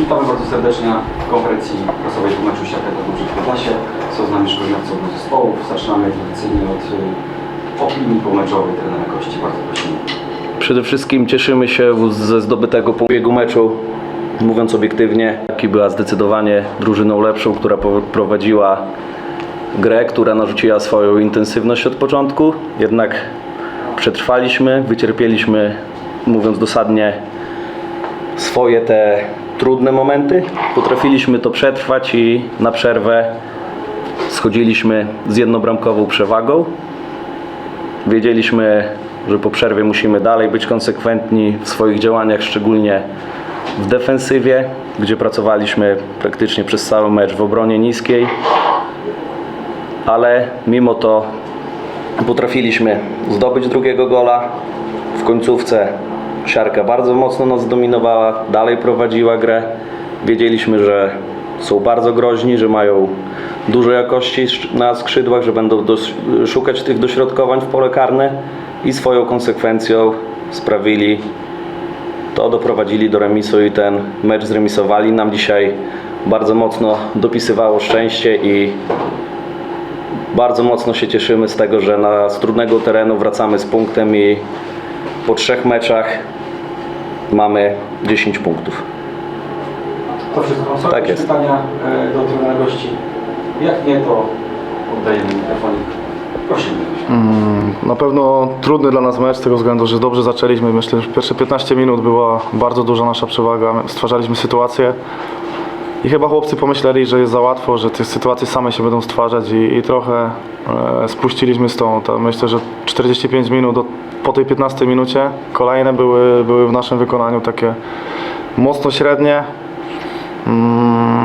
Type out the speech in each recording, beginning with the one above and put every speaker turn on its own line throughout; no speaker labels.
witamy bardzo serdecznie na konferencji prasowej Siarka Dobrze w Podlasie. Są z nami szkoleniowcy obu zespołów. Zaczynamy tradycyjnie od y, opinii pomeczowej trenera Kości. Bardzo prosimy.
Przede wszystkim cieszymy się ze zdobytego pobiegu meczu. Mówiąc obiektywnie, Jaki była zdecydowanie drużyną lepszą, która prowadziła grę, która narzuciła swoją intensywność od początku. Jednak przetrwaliśmy, wycierpieliśmy, mówiąc dosadnie, swoje te trudne momenty. Potrafiliśmy to przetrwać i na przerwę schodziliśmy z jednobramkową przewagą. Wiedzieliśmy, że po przerwie musimy dalej być konsekwentni w swoich działaniach, szczególnie w defensywie, gdzie pracowaliśmy praktycznie przez cały mecz w obronie niskiej, ale mimo to potrafiliśmy zdobyć drugiego gola. W końcówce siarka bardzo mocno nas zdominowała, dalej prowadziła grę. Wiedzieliśmy, że są bardzo groźni, że mają dużo jakości na skrzydłach, że będą szukać tych dośrodkowań w pole karne i swoją konsekwencją sprawili to, doprowadzili do remisu i ten mecz zremisowali. Nam dzisiaj bardzo mocno dopisywało szczęście i bardzo mocno się cieszymy z tego, że na, z trudnego terenu wracamy z punktem i po trzech meczach mamy 10 punktów.
To wszystko. Są
Tak
jakieś
jest.
pytania e, do trenera Gości? Jak nie, to oddajemy mikrofonik. Prosimy.
Na pewno trudny dla nas mecz z tego względu, że dobrze zaczęliśmy. Myślę, że pierwsze 15 minut była bardzo duża nasza przewaga. Stwarzaliśmy sytuację i chyba chłopcy pomyśleli, że jest za łatwo, że te sytuacje same się będą stwarzać i, i trochę e, spuściliśmy z tą. To myślę, że 45 minut do, po tej 15 minucie kolejne były, były w naszym wykonaniu takie mocno średnie. Mm,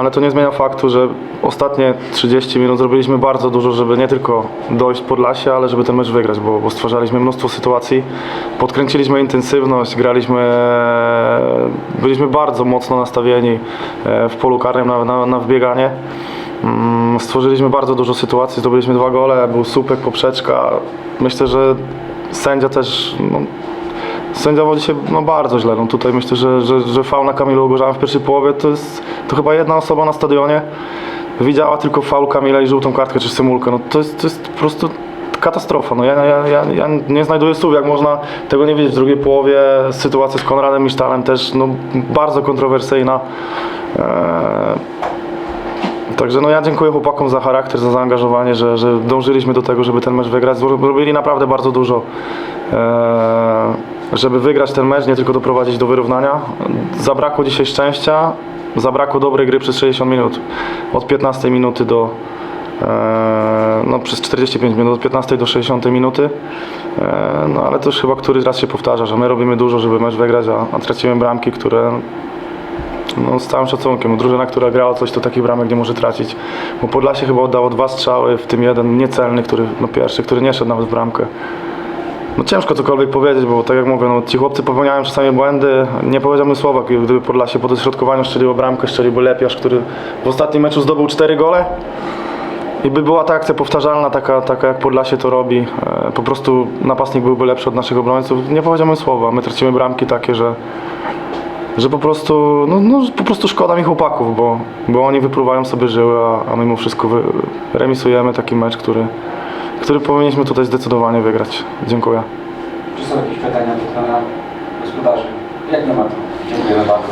ale to nie zmienia faktu, że ostatnie 30 minut zrobiliśmy bardzo dużo, żeby nie tylko dojść pod lasie, ale żeby ten mecz wygrać, bo, bo stwarzaliśmy mnóstwo sytuacji, podkręciliśmy intensywność, graliśmy, byliśmy bardzo mocno nastawieni e, w polu karnym na, na, na wbieganie. Mm, Stworzyliśmy bardzo dużo sytuacji, zdobyliśmy dwa gole, był słupek, poprzeczka. Myślę, że sędzia też no, Sędziował dzisiaj no, bardzo źle. No, tutaj myślę, że, że, że faul na Kamilu Gorzałem w pierwszej połowie to jest to chyba jedna osoba na stadionie widziała tylko faul Kamila i żółtą kartkę czy symulkę. No, to, jest, to jest po prostu katastrofa. No, ja, ja, ja, ja nie znajduję słów, jak można tego nie wiedzieć. W drugiej połowie sytuacja z Konradem Misztalem też no, bardzo kontrowersyjna. Eee, Także no ja dziękuję chłopakom za charakter, za zaangażowanie, że, że dążyliśmy do tego, żeby ten mecz wygrać. Zrobili naprawdę bardzo dużo, e, żeby wygrać ten mecz, nie tylko doprowadzić do wyrównania. Zabrakło dzisiaj szczęścia, zabrakło dobrej gry przez 60 minut. Od 15 minuty do e, no przez 45 minut, od 15 do 60 minuty. E, no ale to już chyba któryś raz się powtarza, że my robimy dużo, żeby mecz wygrać, a, a tracimy bramki, które no, z całym szacunkiem. Drużyna, która grała coś, to takich bramek nie może tracić. Bo Podlasie chyba oddało dwa strzały, w tym jeden niecelny, który, no pierwszy, który nie szedł nawet w bramkę. No ciężko cokolwiek powiedzieć, bo tak jak mówię, no, ci chłopcy popełniają czasami błędy. Nie powiedziałbym słowa, gdyby Podlasie po dośrodkowaniu strzeliło bramkę, strzeliłby Lepiasz, który w ostatnim meczu zdobył cztery gole. I by była ta akcja powtarzalna, taka, taka jak Podlasie to robi. E, po prostu napastnik byłby lepszy od naszych obrońców. Nie powiedziałbym słowa. My tracimy bramki takie, że, że po prostu, no, no, po prostu szkoda mi chłopaków, bo, bo oni wypruwają sobie żyły, a, a mimo wszystko remisujemy taki mecz, który, który powinniśmy tutaj zdecydowanie wygrać. Dziękuję.
Czy są jakieś pytania do pana gospodarzy? Jak nie ma, to dziękujemy bardzo.